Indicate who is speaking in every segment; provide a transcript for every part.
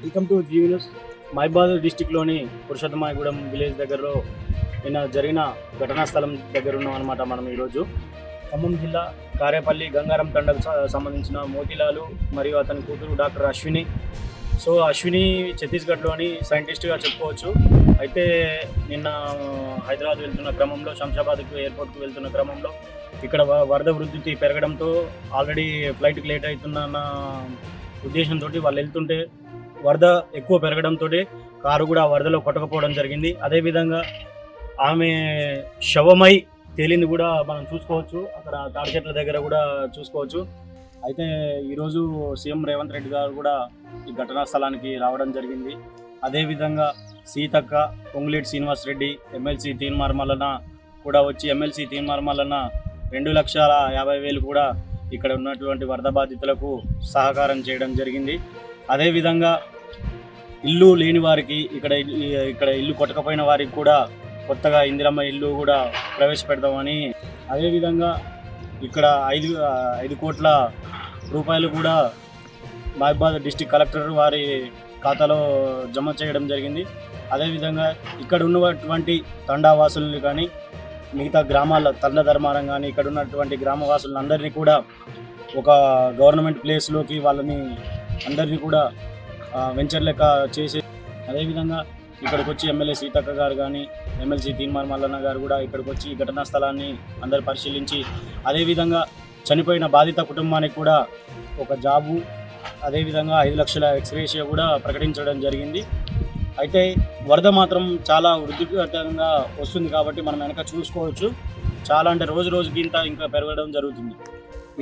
Speaker 1: Welcome to GV news. మహిబాద్ డిస్టిక్లోని Purushottamayagudem village దగ్గరలో నిన్న జరిగిన ఘటనా స్థలం దగ్గర ఉన్నాం అనమాట మనం ఈరోజు. ఖమ్మం జిల్లా కారేపల్లి గంగారం తండకు సంబంధించిన మోతీలాలు మరియు అతని కూతురు డాక్టర్ అశ్విని. సో అశ్విని ఛత్తీస్గఢ్లోని సైంటిస్ట్గా చెప్పుకోవచ్చు. అయితే నిన్న హైదరాబాద్ వెళ్తున్న క్రమంలో శంషాబాద్కు ఎయిర్పోర్ట్కి వెళ్తున్న క్రమంలో ఇక్కడ వ- వరద వృద్ధి పెరగడంతో ఆల్రెడీ ఫ్లైట్కి లేట్ అవుతుందన్న ఉద్దేశంతో వాళ్ళు వెళ్తుంటే వరద ఎక్కువ పెరగడంతో కారు కూడా వరదలో కొట్టకపోవడం జరిగింది. అదేవిధంగా ఆమె శవమై తేలింది కూడా మనం చూసుకోవచ్చు. అక్కడ తాడి చెట్ల దగ్గర కూడా చూసుకోవచ్చు. అయితే ఈరోజు సీఎం రేవంత్ రెడ్డి గారు కూడా ఈ ఘటనా స్థలానికి రావడం జరిగింది. అదేవిధంగా సీతక్క పొంగులేటి శ్రీనివాస్ రెడ్డి ఎమ్మెల్సీ తీన్మార్మలన కూడా వచ్చి ఎమ్మెల్సీ తీన్మార్మలన రెండు లక్షల యాభై వేలు కూడా ఇక్కడ ఉన్నటువంటి వరద బాధితులకు సహకారం చేయడం జరిగింది. అదేవిధంగా ఇల్లు లేని వారికి ఇక్కడ ఇల్లు- ఇక్కడ ఇల్లు కొట్టకపోయిన వారికి కూడా కొత్తగా ఇందిరమ్మ ఇల్లు కూడా ప్రవేశపెడదామని అదేవిధంగా ఇక్కడ ఐదు ఐదు కోట్ల రూపాయలు కూడా మహబాద్ డిస్టిక్ కలెక్టర్ వారి ఖాతాలో జమ చేయడం జరిగింది. అదేవిధంగా ఇక్కడ ఉన్నటువంటి తండావాసుల్ని కానీ మిగతా గ్రామాల తండ ధర్మారం కానీ ఇక్కడ ఉన్నటువంటి గ్రామవాసులందరినీ కూడా ఒక గవర్నమెంట్ ప్లేస్లోకి వాళ్ళని అందరినీ కూడా వెంచర్ లెక్క చేసి అదేవిధంగా ఇక్కడికి వచ్చి ఎమ్మెల్యే సీతక్క గారు కానీ ఎమ్మెల్సీ తీన్మార్ మల్లన్న గారు కూడా ఇక్కడికి వచ్చి ఘటనా స్థలాన్ని అందరు పరిశీలించి అదేవిధంగా చనిపోయిన బాధిత కుటుంబానికి కూడా ఒక జాబు అదేవిధంగా ఐదు లక్షల ఎక్స్రేషియా కూడా ప్రకటించడం జరిగింది. అయితే వరద మాత్రం చాలా వృద్ధిగతంగా వస్తుంది కాబట్టి మనం వెనక చూసుకోవచ్చు. చాలా అంటే రోజు రోజుకి ఇంత ఇంకా పెరగడం జరుగుతుంది.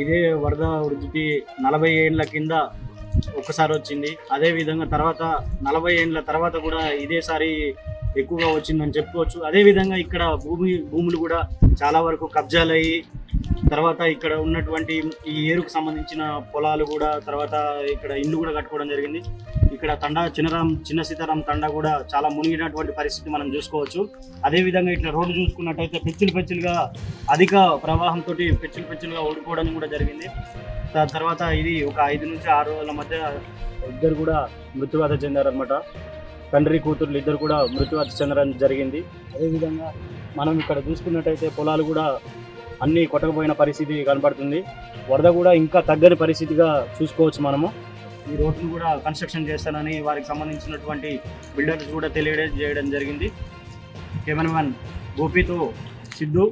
Speaker 1: ఇదే వరద వృద్ధికి నలభై ఏళ్ళ కింద ఒక్కసారి వచ్చింది. అదే విధంగా తర్వాత నలభై ఏళ్ళ తర్వాత కూడా ఇదేసారి ఎక్కువగా వచ్చిందని చెప్పుకోవచ్చు. అదేవిధంగా ఇక్కడ భూమి భూములు కూడా చాలా వరకు కబ్జాలయ్యి తర్వాత ఇక్కడ ఉన్నటువంటి ఈ ఏరుకు సంబంధించిన పొలాలు కూడా తర్వాత ఇక్కడ ఇల్లు కూడా కట్టుకోవడం జరిగింది. ఇక్కడ తండా చిన్నరాం చిన్న సీతారాం తండా కూడా చాలా మునిగినటువంటి పరిస్థితి మనం చూసుకోవచ్చు. అదే విధంగా ఇట్లా రోడ్డు చూసుకున్నట్టయితే పెచ్చులు పెచ్చులుగా అధిక ప్రవాహంతో పెచ్చులు పెచ్చులుగా ఓడిపోవడం కూడా జరిగింది. దాని తర్వాత ఇది ఒక ఐదు నుంచి ఆరు రోజుల మధ్య ఇద్దరు కూడా మృత్యువాత చెందారనమాట తండ్రి కూతుర్లు ఇద్దరు కూడా మృత్యువాత చెందడం జరిగింది. అదేవిధంగా మనం ఇక్కడ చూసుకున్నట్టయితే పొలాలు కూడా అన్నీ కొట్టకపోయిన పరిస్థితి కనపడుతుంది వరద కూడా ఇంకా తగ్గని పరిస్థితిగా చూసుకోవచ్చు మనము. ఈ రోడ్లు కూడా కన్స్ట్రక్షన్ చేస్తానని వారికి సంబంధించినటువంటి బిల్డర్స్ కూడా తెలియజేయడం జరిగింది. కెమెరామెన్ గోపితో సిద్ధు.